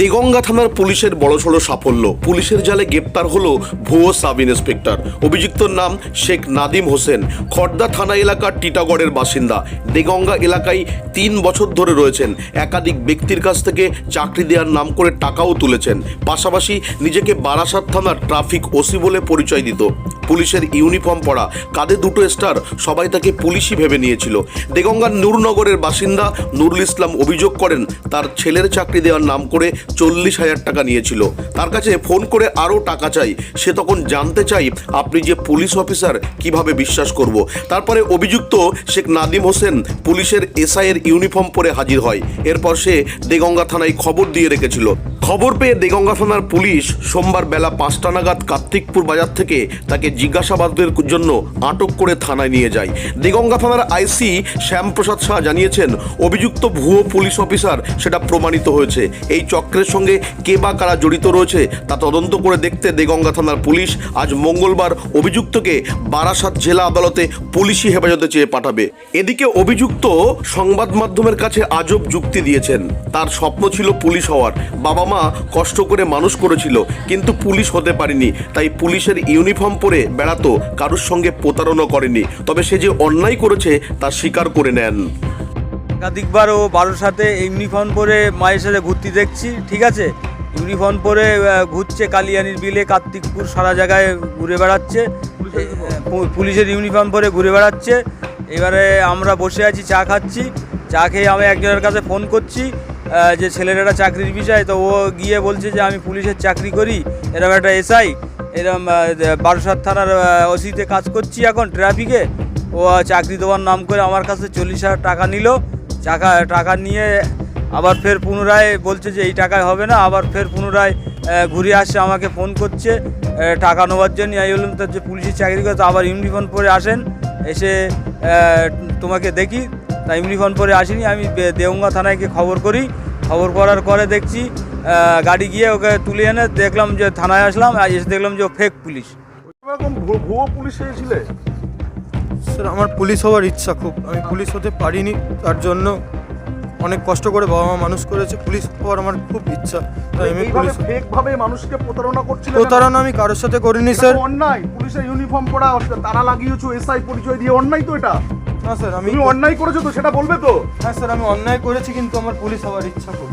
দেগঙ্গা থানার পুলিশের বড়সড় সাফল্য। পুলিশের জালে গ্রেপ্তার হলো ভুয়ো সাব ইন্সপেক্টর। অভিযুক্তর নাম শেখ নাদিম হোসেন। খর্দা থানা এলাকার টিটাগড়ের বাসিন্দা। দেগঙ্গা এলাকায় তিন বছর ধরে রয়েছেন। একাধিক ব্যক্তির কাছ থেকে চাকরি দেওয়ার নাম করে টাকাও তুলেছেন। পাশাপাশি নিজেকে বারাসাত থানার ট্রাফিক ওসি বলে পরিচয় দিত। পুলিশের ইউনিফর্ম পরা কাঁধে দুটো স্টার, সবাই তাকে পুলিশই ভেবে নিয়েছিল। দেগঙ্গার নূরনগরের বাসিন্দা নুরুল ইসলাম অভিযোগ করেন, তার ছেলের চাকরি দেওয়ার নাম করে চল্লিশ হাজার টাকা নিয়েছিল। তার কাছে ফোন করে আরও টাকা চাই, সে তখন জানতে চাই আপনি যে পুলিশ অফিসার, কীভাবে বিশ্বাস করব। তারপরে অভিযুক্ত শেখ নাদিম হোসেন পুলিশের এসআইয়ের ইউনিফর্ম পরে হাজির হয়। এরপর সে দেগঙ্গা থানায় খবর দিয়ে রেখেছিল। খবর পেয়ে দেগঙ্গা থানার পুলিশ সোমবার বেলা পাঁচটা নাগাদ কার্তিকপুর বাজার থেকে তাকে জিজ্ঞাসাবাদের জন্য আটক করে থানায় নিয়ে যায়। দেগঙ্গা থানার আইসি শ্যামপ্রসাদ শাহ জানিয়েছেন, অভিযুক্ত ভুয়ো পুলিশ অফিসার সেটা প্রমাণিত হয়েছে। এই চক্রের সঙ্গে কে বা কারা জড়িত রয়েছে তা তদন্ত করে দেখতে দেগঙ্গা থানার পুলিশ আজ মঙ্গলবার অভিযুক্তকে বারাসাত জেলা আদালতে পুলিশি হেফাজতে চেয়ে পাঠাবে। এদিকে অভিযুক্ত সংবাদ মাধ্যমের কাছে আজব যুক্তি দিয়েছেন। তার স্বপ্ন ছিল পুলিশ হওয়ার। বাবা মা কষ্ট করে মানুষ করেছিল, কিন্তু পুলিশ হতে পারেনি। তাই পুলিশের ইউনিফর্ম পরে বেড়াতো কারোর সঙ্গে প্রতারণা করেনি। তবে সে যে অন্যায় করেছে তা স্বীকার করে নেন। একাধিকবার ও বারোর সাথে ইউনিফর্ম পরে মায়ের সাথে ঘুরতে দেখছি ঠিক আছে? ইউনিফর্ম পরে ঘুরছে কালিয়ানির বিলে কার্তিকপুর সারা জায়গায় ঘুরে বেড়াচ্ছে। পুলিশের ইউনিফর্ম পরে ঘুরে বেড়াচ্ছে। এবারে আমরা বসে আছি চা খাচ্ছি। চা খেয়ে আমি একজনের কাছে ফোন করছি যে ছেলের একটা চাকরির বিষয় তো ও গিয়ে বলছে যে আমি পুলিশের চাকরি করি। এরকম একটা এসআই। এরকম বারোসাত থানার ওসিতে কাজ করছি এখন ট্রাফিকে ও চাকরি দেওয়ার নাম করে আমার কাছে চল্লিশ হাজার টাকা নিল। টাকা টাকা নিয়ে আবার ফের পুনরায় বলছে যে এই টাকায় হবে না। আবার ফের পুনরায় ঘুরে আসছে আমাকে ফোন করছে। টাকা নেওয়ার জন্য আমি বললাম তার যে পুলিশের চাকরি করে আবার ইউনিফর্ম পরে আসেন। এসে তোমাকে দেখি। তা ইউনিফর্ম পরে আসিনি। আমি দেওঙ্গা থানায় গিয়ে খবর করি। খবর করার পরে দেখছি গাড়ি গিয়ে ওকে তুলে এনে দেখলাম যে থানায় আসলাম আর এসে দেখলাম যে ও ফেক পুলিশ। ভুয়ো পুলিশ এসেছিলে? স্যার আমার পুলিশ হওয়ার ইচ্ছা খুব। আমি পুলিশ হতে পারিনি তার জন্য অনেক কষ্ট করে বাবা মা মানুষ করেছে। পুলিশ হওয়ার আমার খুব ইচ্ছা। তাই আমি পুলিশ ফেক ভাবে মানুষকে প্রতারণা করছিলে প্রতারণা আমি কারোর সাথে করিনি স্যার। অন্যায়। পুলিশের ইউনিফর্ম পরা তারা লাগিয়েছো এসআই পরিচয় দিয়ে। অন্যায় তো এটা। না স্যার আমি তুমি অন্যায় করেছ তো সেটা বলবে তো? হ্যাঁ স্যার আমি অন্যায় করেছি কিন্তু আমার পুলিশ হওয়ার ইচ্ছা খুব